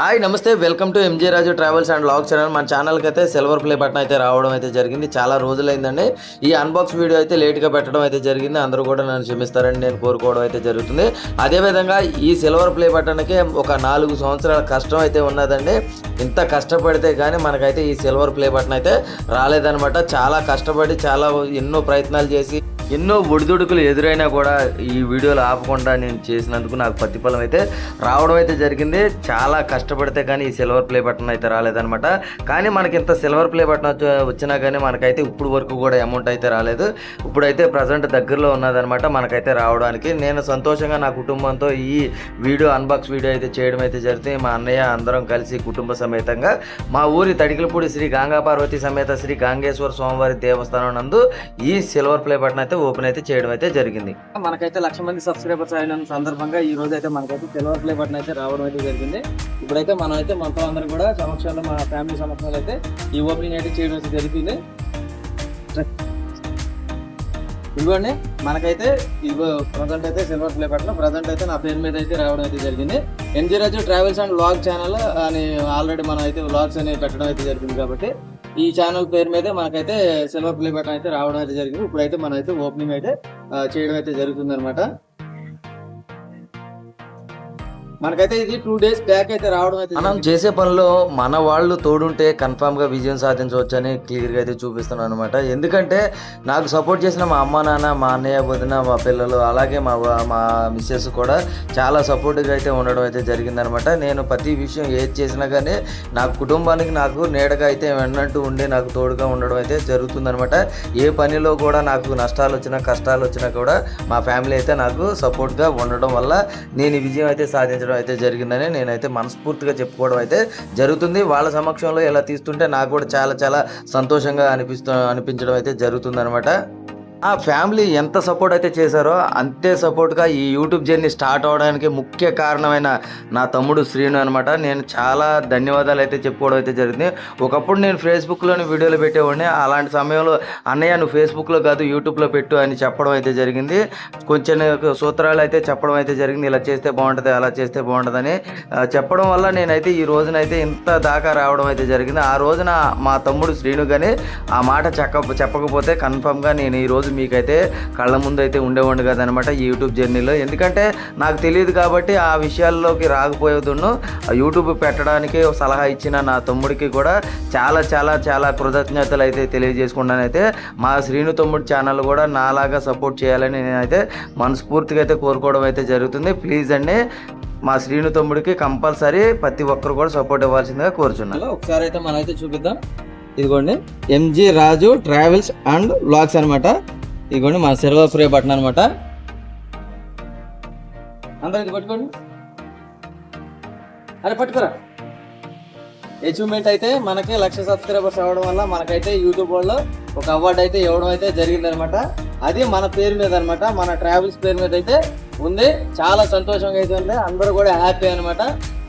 Hi నమస్తే welcome to MJ Raju travels and vlog channel. మన ఛానల్కి అయితే సిల్వర్ ప్లే బటన్ అయితే రావడం అయితే జరిగింది. చాలా రోజులైందండి. ఈ అన్బాక్స్ వీడియో అయితే లేట్గా పెట్టడం అయితే జరిగింది. అందరూ కూడా నన్ను క్షమిస్తారని నేను కోరుకోవడం అయితే జరుగుతుంది. అదేవిధంగా ఈ సిల్వర్ ప్లే బటన్కి ఒక నాలుగు సంవత్సరాల కష్టం అయితే ఉన్నదండి. ఇంత కష్టపడితే కానీ మనకైతే ఈ సిల్వర్ ప్లే బటన్ అయితే రాలేదనమాట చాలా కష్టపడి చాలా ఎన్నో ప్రయత్నాలు చేసి ఎన్నో ఒడిదుడుకులు ఎదురైనా కూడా ఈ వీడియోలు ఆపకుండా నేను చేసినందుకు నాకు ప్రతిఫలం అయితే రావడం అయితే జరిగింది. చాలా కష్టపడితే కానీ ఈ సిల్వర్ ప్లే బటన్ అయితే రాలేదనమాట కానీ మనకి ఇంత సిల్వర్ ప్లే బటన్ వచ్చినా కానీ మనకైతే ఇప్పుడు వరకు కూడా అమౌంట్ అయితే రాలేదు. ఇప్పుడైతే ప్రజెంట్ దగ్గరలో ఉన్నదనమాట మనకైతే రావడానికి. నేను సంతోషంగా నా కుటుంబంతో ఈ వీడియో అన్బాక్స్ వీడియో అయితే చేయడం అయితే జరిగింది. మా అన్నయ్య అందరం కలిసి కుటుంబ సమేతంగా మా ఊరి తడికిలపూడి శ్రీ గంగా పార్వతి సమేత శ్రీ గంగేశ్వర స్వామివారి దేవస్థానం నందు ఈ సిల్వర్ ప్లే బటన్ అయితే ఓపెన్ అయితే చేయడం అయితే జరిగింది. మనకైతే లక్ష మంది సబ్స్క్రైబర్స్ అయిన సందర్భంగా ఈ రోజు అయితే మనకైతే సిల్వర్ ప్లే బటన్ అయితే రావడం అయితే జరిగింది. ఇప్పుడైతే మనం అయితే మనతో అందరూ కూడా సమక్షంలో మా ఫ్యామిలీ సమక్షంలో అయితే ఈ ఓపెనింగ్ అయితే చేయడం అయితే జరిగింది. ఇదిగోండి మనకైతే ఇదిగో ప్రజెంట్ అయితే సిల్వర్ ప్లే బటన్ ప్రజెంట్ అయితే నా పేరు మీద అయితే రావడం అయితే జరిగింది. NG Raju travels and vlog channel అని ఆల్రెడీ మనం అయితే వ్లాగ్స్ అనేవి పెట్టడం అయితే జరిగింది కాబట్టి ఈ ఛానల్ పేరు మీద మనకైతే సిల్వర్ ప్లే బటన్ అయితే రావడం అయితే జరిగింది. ఇప్పుడైతే మనం అయితే ఓపెనింగ్ అయితే చేయడం అయితే జరుగుతుంది అనమాట మనకైతే ఇది టూ డేస్ బ్యాక్ అయితే రావడం అయితే మనం చేసే పనిలో మన వాళ్ళు తోడుంటే కన్ఫామ్గా విజయం సాధించవచ్చు అని క్లియర్గా అయితే చూపిస్తున్నాను అనమాట ఎందుకంటే నాకు సపోర్ట్ చేసిన మా అమ్మ నాన్న మా అన్నయ్య వదిన మా పిల్లలు అలాగే మా మా మిస్సెస్ కూడా చాలా సపోర్ట్గా అయితే ఉండడం అయితే జరిగిందనమాట నేను ప్రతి విషయం ఏది చేసినా కానీ నా కుటుంబానికి నాకు నీడగా అయితే వెన్నట్టు ఉండి నాకు తోడుగా ఉండడం అయితే జరుగుతుందనమాట ఏ పనిలో కూడా నాకు నష్టాలు వచ్చినా కష్టాలు వచ్చినా కూడా మా ఫ్యామిలీ అయితే నాకు సపోర్ట్గా ఉండడం వల్ల నేను విజయం అయితే సాధించడం అయితే జరిగిందని నేనైతే మనస్ఫూర్తిగా చెప్పుకోవడం అయితే జరుగుతుంది. వాళ్ళ సమక్షంలో ఇలా తీస్తుంటే నాకు కూడా చాలా చాలా సంతోషంగా అనిపిస్తూ అనిపించడం అయితే జరుగుతుంది ఆ ఫ్యామిలీ ఎంత సపోర్ట్ అయితే చేశారో అంతే సపోర్ట్గా ఈ యూట్యూబ్ జర్నీ స్టార్ట్ అవడానికి ముఖ్య కారణమైన నా తమ్ముడు శ్రీను అనమాట నేను చాలా ధన్యవాదాలు అయితే చెప్పుకోవడం అయితే జరిగింది. ఒకప్పుడు నేను ఫేస్బుక్లోని వీడియోలు పెట్టేవాడిని. అలాంటి సమయంలో అన్నయ్య నువ్వు ఫేస్బుక్లో కాదు యూట్యూబ్లో పెట్టు అని చెప్పడం అయితే జరిగింది. కొంచెం సూత్రాలు అయితే చెప్పడం అయితే జరిగింది. ఇలా చేస్తే బాగుంటుంది అలా చేస్తే బాగుంటుందని చెప్పడం వల్ల నేనైతే ఈ రోజునైతే ఇంత దాకా రావడం అయితే జరిగింది. ఆ రోజున మా తమ్ముడు శ్రీను కానీ ఆ మాట చెక్క చెప్పకపోతే కన్ఫామ్గా నేను ఈ రోజు మీకైతే కళ్ళ ముందు అయితే ఉండేవాడిని కదనమాట ఈ యూట్యూబ్ జర్నీలో. ఎందుకంటే నాకు తెలియదు కాబట్టి ఆ విషయాల్లోకి రాకపోయేదును. ఆ యూట్యూబ్ పెట్టడానికి సలహా ఇచ్చిన నా తమ్ముడికి కూడా చాలా చాలా చాలా కృతజ్ఞతలు అయితే తెలియజేసుకున్నానైతే మా శ్రీను తమ్ముడు ఛానల్ కూడా నాలాగా సపోర్ట్ చేయాలని నేనైతే మనస్ఫూర్తిగా అయితే కోరుకోవడం అయితే జరుగుతుంది. ప్లీజ్ అండి మా శ్రీను తమ్ముడికి కంపల్సరీ ప్రతి ఒక్కరు కూడా సపోర్ట్ ఇవ్వాల్సిందిగా కోరుచున్నాను ఒకసారి అయితే మనం అయితే చూపిద్దాం. ఇదిగోండి MG Raju travels and vlogs అన్నమాట. ఇదిగోండి మన సిల్వర్ ఫ్రే బటన్ అనమాట అందరూ ఇది పట్టుకోండి. అరే పట్టుకురా. అచీవ్మెంట్ అయితే మనకి లక్ష సబ్స్క్రైబర్స్ అవ్వడం వల్ల మనకైతే యూట్యూబ్ వాళ్ళు ఒక అవార్డు అయితే ఇవ్వడం అయితే జరిగిందనమాట అది మన పేరు మీద అనమాట మన ట్రావెల్స్ పేరు మీద అయితే ఉంది. చాలా సంతోషంగా అయితే ఉంది. అందరూ కూడా హ్యాపీ అనమాట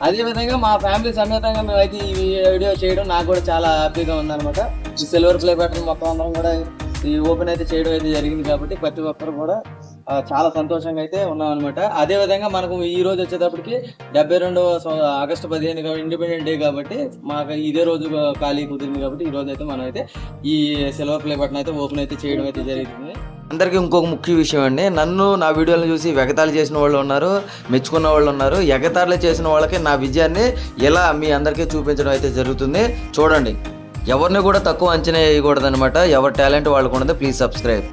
అదే విధంగా మా ఫ్యామిలీ సమేతంగా మేము అయితే ఈ వీడియో చేయడం నాకు కూడా చాలా హ్యాపీగా ఉందన్నమాట. సిల్వర్ ప్లే బటన్ మొత్తం అందరం కూడా ఈ ఓపెన్ అయితే చేయడం అయితే జరిగింది కాబట్టి ప్రతి ఒక్కరు కూడా చాలా సంతోషంగా అయితే ఉన్నాం అనమాట అదే విధంగా మనకు ఈ రోజు వచ్చేటప్పటికి డెబ్బై రెండవ ఆగస్టు పదిహేను కాబట్టి ఇండిపెండెంట్ డే కాబట్టి మాకు ఇదే రోజు ఖాళీ కుదిరింది కాబట్టి ఈ రోజు అయితే మనం అయితే ఈ సిల్వర్ ప్లే బటన్ అయితే ఓపెన్ అయితే చేయడం అయితే జరుగుతుంది అందరికీ ఇంకొక ముఖ్య విషయం అండి. నన్ను నా వీడియోలను చూసి ఎగతాళి చేసిన వాళ్ళు ఉన్నారు మెచ్చుకున్న వాళ్ళు ఉన్నారు. ఎగతాళి చేసిన వాళ్ళకి నా విజయాన్ని ఎలా మీ అందరికీ చూపించడం అయితే జరుగుతుంది చూడండి. ఎవరిని కూడా తక్కువ అంచనా వేయకూడదు అనమాట ఎవరి టాలెంట్ వాళ్ళకు ఉండదు ప్లీజ్ సబ్స్క్రైబ్.